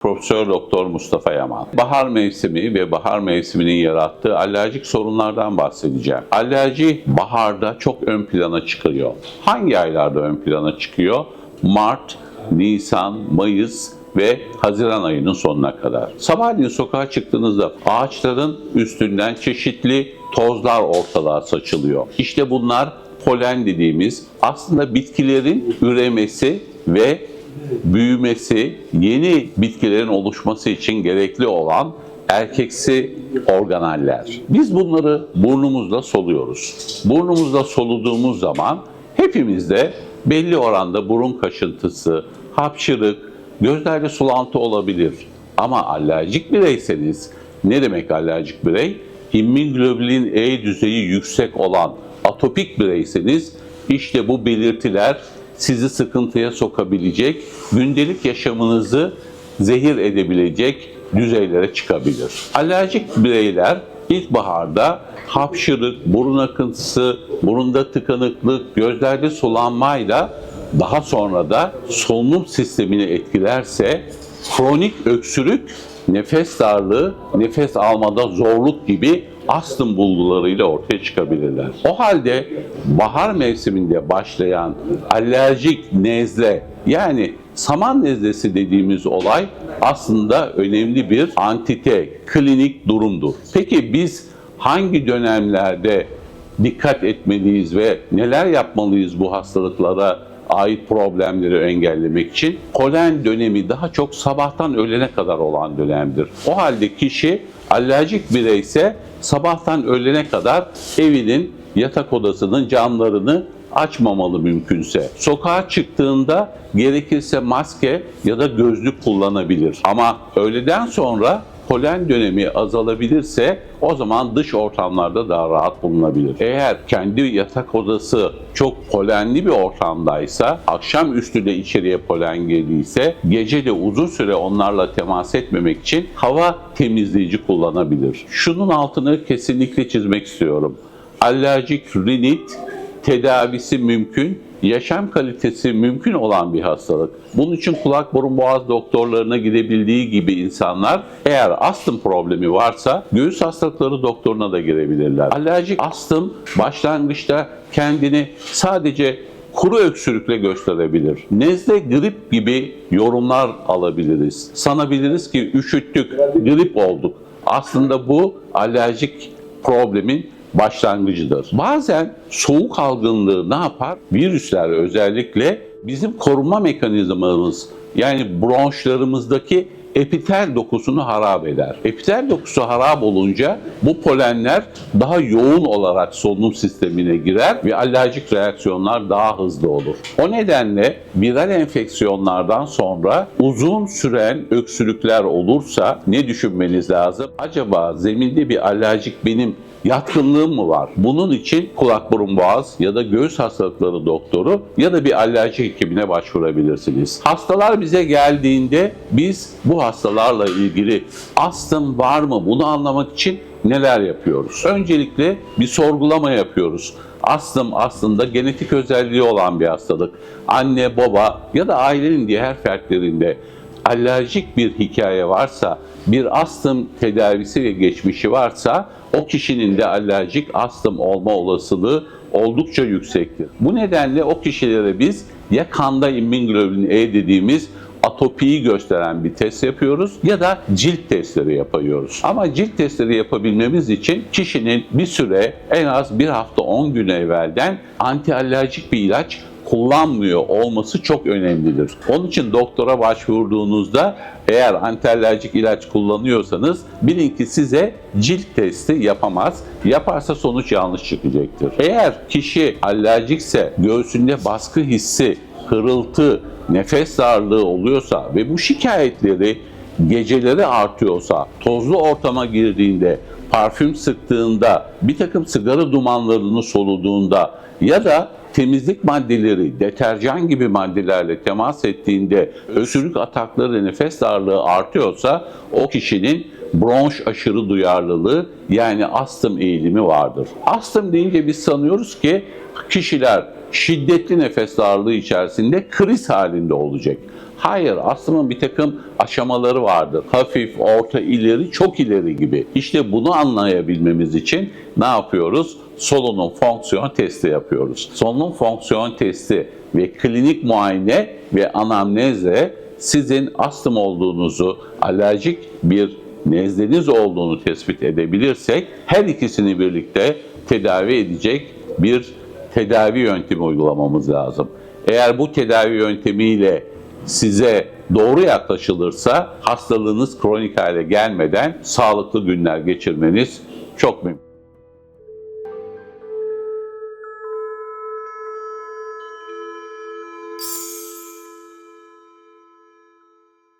Profesör Doktor Mustafa Yaman. Bahar mevsimi ve bahar mevsiminin yarattığı alerjik sorunlardan bahsedeceğim. Alerji baharda çok ön plana çıkıyor. Hangi aylarda ön plana çıkıyor? Mart, Nisan, Mayıs ve Haziran ayının sonuna kadar. Sabahleyin sokağa çıktığınızda ağaçların üstünden çeşitli tozlar ortalığa saçılıyor. İşte bunlar polen dediğimiz aslında bitkilerin üremesi ve büyümesi, yeni bitkilerin oluşması için gerekli olan erkeksi organaller. Biz bunları burnumuzla soluyoruz. Burnumuzla soluduğumuz zaman hepimizde belli oranda burun kaşıntısı, hapşırık, gözlerde sulantı olabilir. Ama alerjik bireyseniz, ne demek alerjik birey? İmmunoglobulin E düzeyi yüksek olan atopik bireyseniz işte bu belirtiler sizi sıkıntıya sokabilecek, gündelik yaşamınızı zehir edebilecek düzeylere çıkabilir. Alerjik bireyler ilkbaharda hapşırık, burun akıntısı, burunda tıkanıklık, gözlerde sulanmayla daha sonra da solunum sistemini etkilerse kronik öksürük, nefes darlığı, nefes almada zorluk gibi astım bulgularıyla ortaya çıkabilirler. O halde bahar mevsiminde başlayan alerjik nezle yani saman nezlesi dediğimiz olay aslında önemli bir antite, klinik durumdur. Peki biz hangi dönemlerde dikkat etmeliyiz ve neler yapmalıyız bu hastalıklara ait problemleri engellemek için polen dönemi daha çok sabahtan öğlene kadar olan dönemdir. O halde kişi alerjik bireyse sabahtan öğlene kadar evinin yatak odasının camlarını açmamalı mümkünse. Sokağa çıktığında gerekirse maske ya da gözlük kullanabilir. Ama öğleden sonra polen dönemi azalabilirse o zaman dış ortamlarda daha rahat bulunabilir. Eğer kendi yatak odası çok polenli bir ortamdaysa, akşamüstü de içeriye polen girdiyse, gece de uzun süre onlarla temas etmemek için hava temizleyici kullanabilir. Şunun altını kesinlikle çizmek istiyorum. Alerjik rinit tedavisi mümkün, yaşam kalitesi mümkün olan bir hastalık. Bunun için kulak burun boğaz doktorlarına gidebildiği gibi insanlar eğer astım problemi varsa göğüs hastalıkları doktoruna da girebilirler. Alerjik astım başlangıçta kendini sadece kuru öksürükle gösterebilir. Nezle, grip gibi yorumlar alabiliriz. Sanabiliriz ki üşüttük, grip olduk. Aslında bu alerjik problemin başlangıcıdır. Bazen soğuk algınlığı ne yapar? Virüsler özellikle bizim korunma mekanizmamız yani bronşlarımızdaki epitel dokusunu harap eder. Epitel dokusu harap olunca bu polenler daha yoğun olarak solunum sistemine girer ve alerjik reaksiyonlar daha hızlı olur. O nedenle viral enfeksiyonlardan sonra uzun süren öksürükler olursa ne düşünmeniz lazım? Acaba zeminde bir alerjik benim yatkınlığım mı var? Bunun için kulak burun boğaz ya da göğüs hastalıkları doktoru ya da bir alerji hekimine başvurabilirsiniz. Hastalar bize geldiğinde biz bu hastalarla ilgili astım var mı bunu anlamak için neler yapıyoruz? Öncelikle bir sorgulama yapıyoruz. Astım aslında genetik özelliği olan bir hastalık. Anne, baba ya da ailenin diğer fertlerinde alerjik bir hikaye varsa, bir astım tedavisi ve geçmişi varsa o kişinin de alerjik astım olma olasılığı oldukça yüksektir. Bu nedenle o kişilere biz ya kanda immunoglobulin E dediğimiz atopiyi gösteren bir test yapıyoruz ya da cilt testleri yapıyoruz. Ama cilt testleri yapabilmemiz için kişinin bir süre en az bir hafta 10 gün evvelden antialerjik bir ilaç kullanmıyor olması çok önemlidir. Onun için doktora başvurduğunuzda eğer antialerjik ilaç kullanıyorsanız bilin ki size cilt testi yapamaz. Yaparsa sonuç yanlış çıkacaktır. Eğer kişi alerjikse göğsünde baskı hissi, hırıltı, nefes darlığı oluyorsa ve bu şikayetleri geceleri artıyorsa, tozlu ortama girdiğinde, parfüm sıktığında, bir takım sigara dumanlarını soluduğunda ya da temizlik maddeleri, deterjan gibi maddelerle temas ettiğinde öksürük atakları, nefes darlığı artıyorsa o kişinin bronş aşırı duyarlılığı yani astım eğilimi vardır. Astım deyince biz sanıyoruz ki kişiler şiddetli nefes darlığı içerisinde kriz halinde olacak. Hayır, astımın bir takım aşamaları vardır. Hafif, orta, ileri, çok ileri gibi. İşte bunu anlayabilmemiz için ne yapıyoruz? Solunum fonksiyon testi yapıyoruz. Solunum fonksiyon testi ve klinik muayene ve anamnezle sizin astım olduğunuzu, alerjik bir nezleniz olduğunu tespit edebilirsek her ikisini birlikte tedavi edecek bir tedavi yöntemi uygulamamız lazım. Eğer bu tedavi yöntemiyle size doğru yaklaşılırsa hastalığınız kronik hale gelmeden sağlıklı günler geçirmeniz çok mümkün.